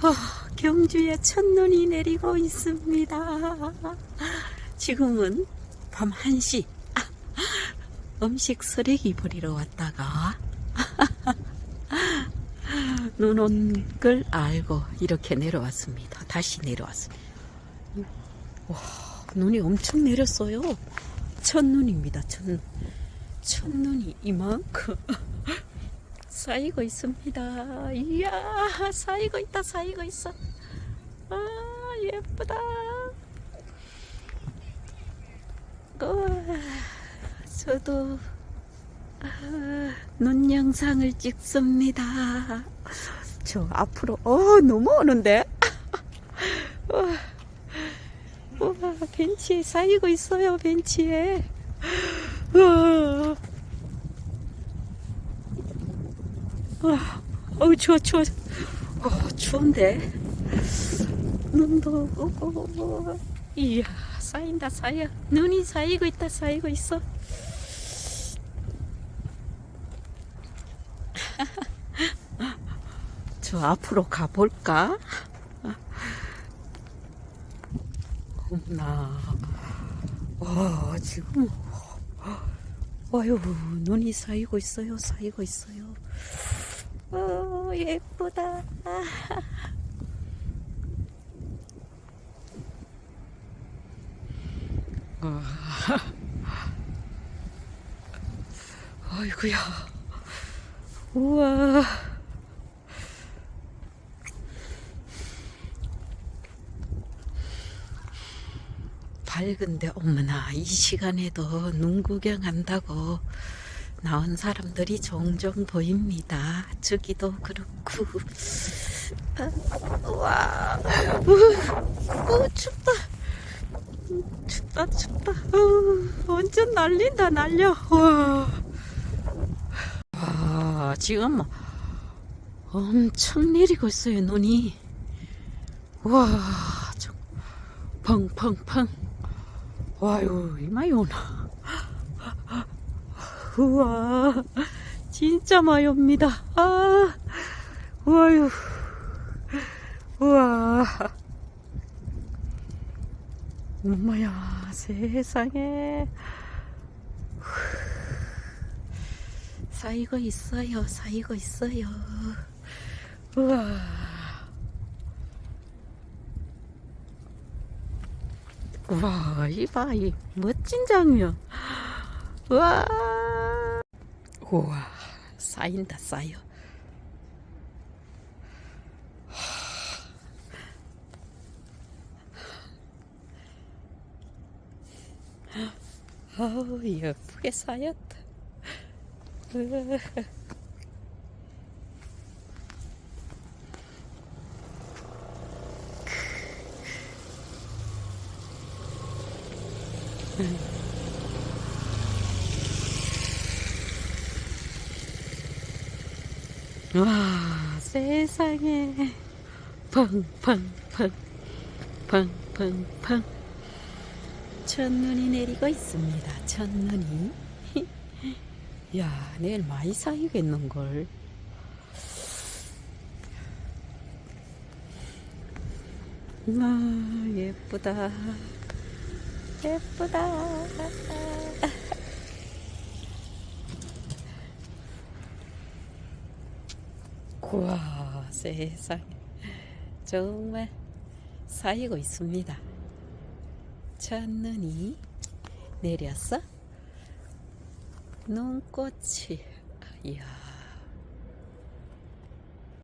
아, 경주에 첫눈이 내리고 있습니다. 지금은 밤 1시. 아, 음식 쓰레기 버리러 왔다가 눈 온 걸 알고 이렇게 내려왔습니다. 다시 내려왔습니다. 와, 눈이 엄청 내렸어요. 첫눈입니다. 첫눈. 첫눈이 이만큼 쌓이고 있습니다. 이야, 쌓이고 있다, 쌓이고 있어. 아, 예쁘다. 우와, 저도 아, 눈 영상을 찍습니다. 저 앞으로, 어, 넘어오는데? 우와, 우와, 벤치에 쌓이고 있어요, 벤치에. 우와. 아, 어우 추워 추워. 어, 추운데. 눈도 오고 이야 쌓인다 쌓여. 눈이 쌓이고 있다 쌓이고 있어. 저 앞으로 가볼까? 어머나 와 지금 어휴 눈이 쌓이고 있어요 쌓이고 있어요. 오, 예쁘다. 아. 아이고야. 우와. 밝은데 어머나 이 시간에도 눈 구경한다고 나온 사람들이 종종 보입니다. 저기도 그렇고. 아, 와, 우, 우, 춥다. 춥다, 춥다. 우, 완전 날린다, 날려. 와. 와, 지금 뭐 엄청 내리고 있어요, 눈이. 와, 저, 펑펑펑. 와유, 이마이 오나. 우와, 진짜 옵니다. 아, 우와유, 우와. 엄마야, 세상에. 쌓이고 있어요, 쌓이고 있어요. 우와. 우와, 이봐, 이 멋진 장면. 우와. 우와, 쌓인다, 쌓여. 아우, 예쁘게 쌓였다. 와, 세상에. 펑펑펑. 펑펑펑. 첫눈이 내리고 있습니다. 첫눈이. 야, 내일 많이 쌓이겠는걸. 아, 예쁘다. 예쁘다. 우와, 세상에. 정말 쌓이고 있습니다. 첫눈이 내렸어? 눈꽃이, 이야.